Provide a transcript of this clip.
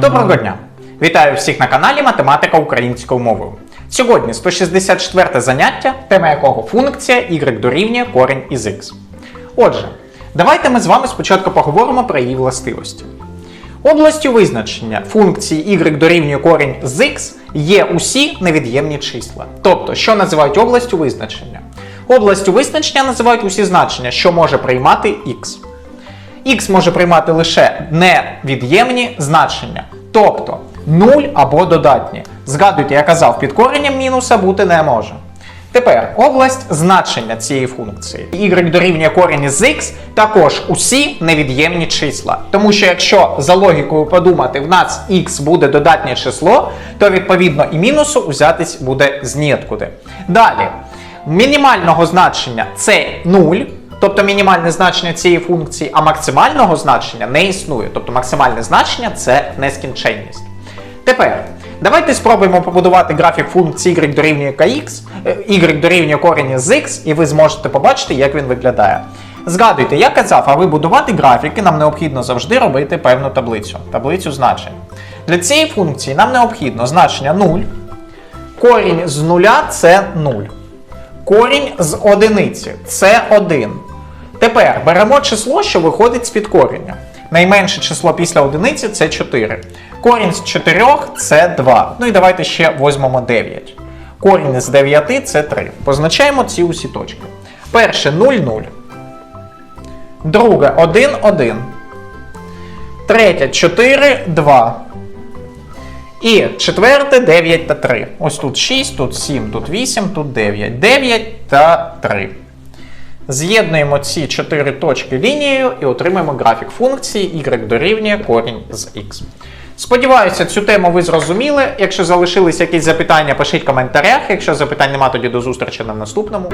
Доброго дня! Вітаю всіх на каналі Математика українською мовою. Сьогодні 164 заняття, тема якого функція y дорівнює корінь із x. Отже, давайте ми з вами спочатку поговоримо про її властивості. Областю визначення функції y дорівнює корінь з x є усі невід'ємні числа. Тобто, що називають областю визначення? Областю визначення називають усі значення, що може приймати x. X може приймати лише невід'ємні значення, тобто 0 або додатні. Згадуйте, я казав, під коренням мінуса бути не може. Тепер область значення цієї функції. Y дорівнює корінь із x також усі невід'ємні числа. Тому що якщо за логікою подумати, в нас x буде додатнє число, то відповідно і мінусу взятись буде з ніоткуди. Далі, мінімального значення це 0. Тобто мінімальне значення цієї функції, а максимального значення не існує. Тобто максимальне значення це нескінченність. Тепер давайте спробуємо побудувати графік функції y дорівнює kx, е, y дорівнює корінь з x, і ви зможете побачити, як він виглядає. Згадуйте, я казав, аби будувати графіки, нам необхідно завжди робити певну таблицю, таблицю значень. Для цієї функції нам необхідно значення 0, корінь з нуля це 0. Корінь з одиниці це 1. Тепер беремо число, що виходить з-під кореня. Найменше число після одиниці це 4. Корінь з 4 це 2. Ну і давайте ще візьмемо 9. Корінь з 9 це 3. Позначаємо ці усі точки. Перше 0, 0. Друге 1, 1. Третє 4, 2. І четверте 9 та 3. Ось тут 6, тут 7, тут 8, тут 9. 9 та 3. З'єднуємо ці чотири точки лінією і отримаємо графік функції y дорівнює корінь з x. Сподіваюся, цю тему ви зрозуміли. Якщо залишились якісь запитання, пишіть в коментарях. Якщо запитань нема, тоді до зустрічі на наступному.